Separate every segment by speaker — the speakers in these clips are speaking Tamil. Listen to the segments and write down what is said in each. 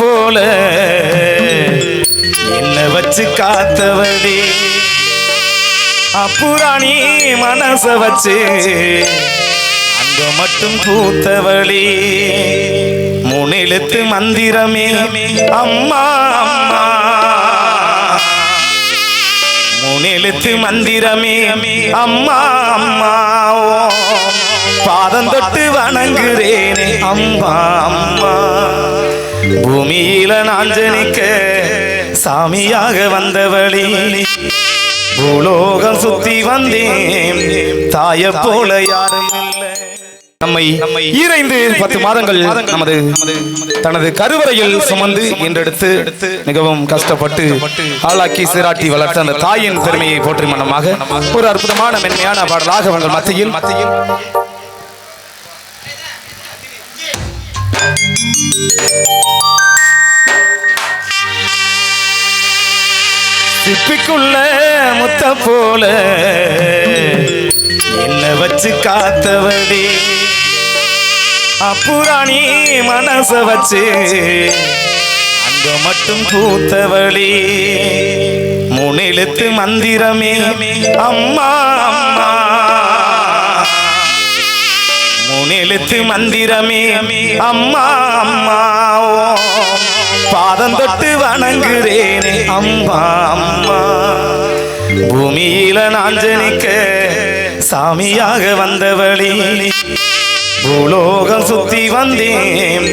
Speaker 1: போல. என்ன வச்சு காத்தவடி அப்புராணி மனச வச்சு அங்க மட்டும் பூத்தவழி முனிலத்து மந்திரமே. அம்மா அம்மா. முனிலத்து மந்திரமே. அம்மா அம்மா பாதம் தொட்டு வணங்குறேனே. அம்மா அம்மா. பூமியில நான் ஜனிக்க சாமியாக வந்தவழி பூலோகம் சுத்தி வந்தேன். தாய போல யாரும் நம்மை ஈரைந்து பத்து மாதங்கள் நமது தனது கருவறையில் சுமந்து என்றெடுத்து மிகவும் கஷ்டப்பட்டு ஆளாக்கி சீராட்டி வளர்த்த அந்த தாயின் பெருமையை போற்றி மனமாக ஒரு அற்புதமான மென்மையான பாடலாக அவர்கள் மத்தியில் மத்தியில் சிப்பிக்குள்ள முத்த போல. என்ன வச்சு காத்தவடி. அப்புராணி மனச வச்சு அங்க மட்டும் பூத்தவழி முனிலுத்து மந்திரமே அம்மா அம்மா. முனிலத்து மந்திரமே. அம்மா அம்மா பாதம் தொட்டு வணங்குறேனே அம்மா அம்மா. பூமியில நான் ஜனிக்க சாமியாக வந்தவழி பூலோகம் சுத்தி வந்தேன்.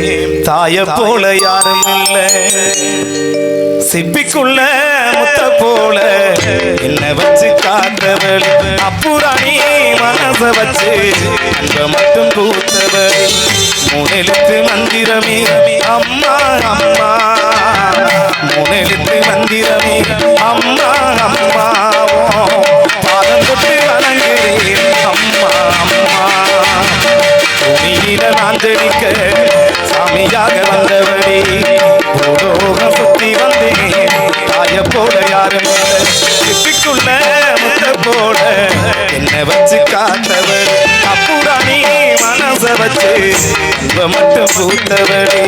Speaker 1: தாய போல யாரும் இல்லை. சிப்பிக்குள்ள முத்த போல. என்ன வச்சு காத்தவள் அப்புறாணி மனச வச்சு அங்க மட்டும் கூத்தவள் முனெழுத்து மந்திரமே. அம்மா அம்மா. முனெழுத்து மந்திரமே. அம்மா அம்மா. பாதம் தொட்டு வணங்குறேன் அம்மா அம்மா. பூமியில நான் ஜெனிக்க சாமியாக வந்த வச்சு காத்தவள் அப்புறாணி மனச வச்சு மட்டும் பூத்தவடி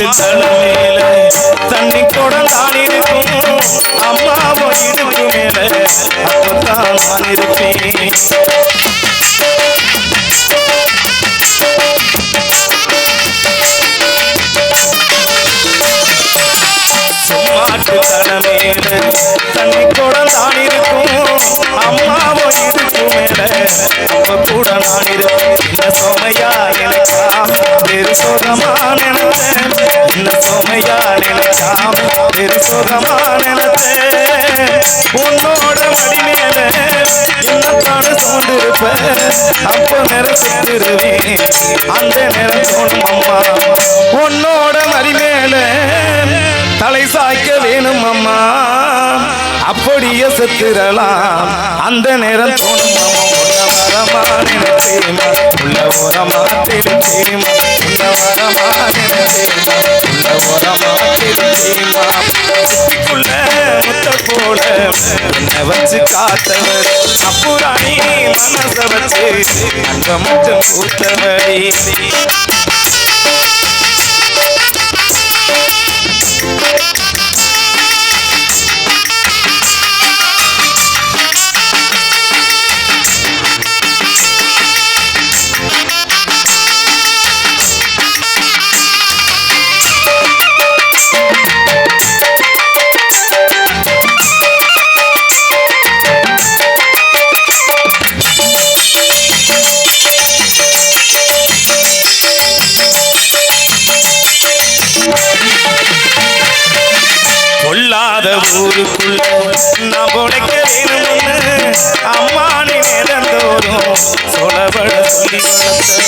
Speaker 1: சும்மாட்டு தலைமையில தண்ணி குடந்தான் இருக்கும். அம்மாவோ இடுப்பு மேல அப்பதான் நான் இருப்பேன். சும்மாட்டு தலைமையில தண்ணி குடந்தான் இருக்கும். அம்மாவும் இடுப்பு மேல அப்ப கூட நான் இருப்பேன். என்ன சோமையா நினைக்காம வெறு சொதமான என்ன சோமையா நினைக்காம வெறு உன்னோட மடி மேல என்னத்தான அப்போ நேரம் நிறச்சிருவேன் அந்த நேரம் தோணும் அம்மா. உன்னோட மடிமேல தலை சாய்க்க வேணும் அம்மா. அப்படியே செத்துறலாம். அந்த நேரம் தோணும் அம்மா. உன்ன வரமா நினைச்சேமா உள்ள ஓரமா தெரிச்சேமா வரமா நினைச்சேமா ஓரமா தெரிச்சேமா சிப்பிக்குள்ள முத்த போல என்ன வச்சு காத்தவர் அப்புறாணி மனச வச்சு மட்டும் பூத்தவடி வீட்டுக்குள்ள நான் பொழைக்க வேணும்னு அம்மா நிறந்தோறும் சொலபட சொல்லி வளர்த்த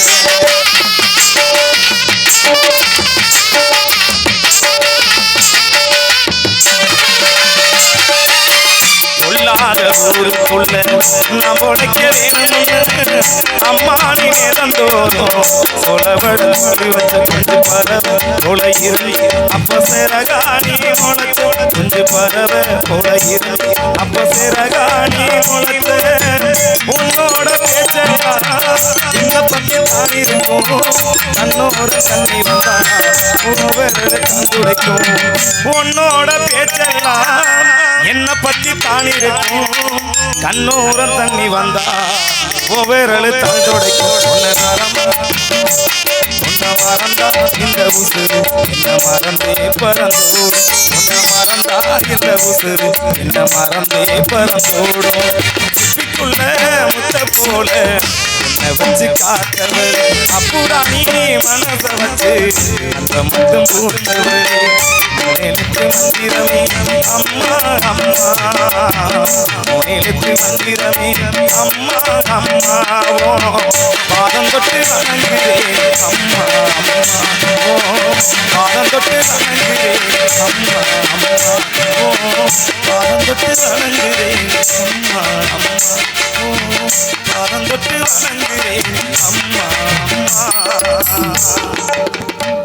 Speaker 1: ஊருக்குள்ள நாம் உடைக்க வேணும்னு அம்மா நீ நேரந்தோறும் சொலவட சொல்லி வச்ச குஞ்சு பறவை போல அப்ப சிறகாணி முளைச்ச குஞ்சு பறவை போல அப்ப சிறகாணி முளைச்ச உன்னோட பேச்செல்லாம் இந்த பத்தி தான் இருக்கும் தன்னோட தண்ணி வந்தா உணவரை கண்டுடைக்கும் உன்னோட பேச்செல்லாம் என்ன பத்தி தான் இருக்கும். கண்ணோரம் தண்ணி வந்தா ஒவ்வொரு தந்துடைக்கும் உன்னை உன்னை மறந்தா இந்த உசுறு என்ன மறந்தே பறந்தோடும் உன்னை மறந்தா இந்த உசுறு என்ன மறந்தே பறந்தோடும் முத்த போல உன்னை வச்சு காத்தவர் அப்புடா நீ மனச வச்சு அந்த மட்டும் பூத்தவள் முனையிலுக்கு மந்திரமே அம்மா அம்மா. முனையிலுக்கு மந்திரமே அம்மா அம்மா. ஓ பாதம் தொட்டு வணங்குகிறேன் அம்மா அம்மா. ஓ பாதம் தொட்டு வணங்குகிறேன் அம்மா அம்மா. ஓ பாதம் தொட்டு வணங்குகிறேன் அம்மா அம்மா. ஓ பாதம் தொட்டு வணங்குகிறேன். அம்மா அம்மா.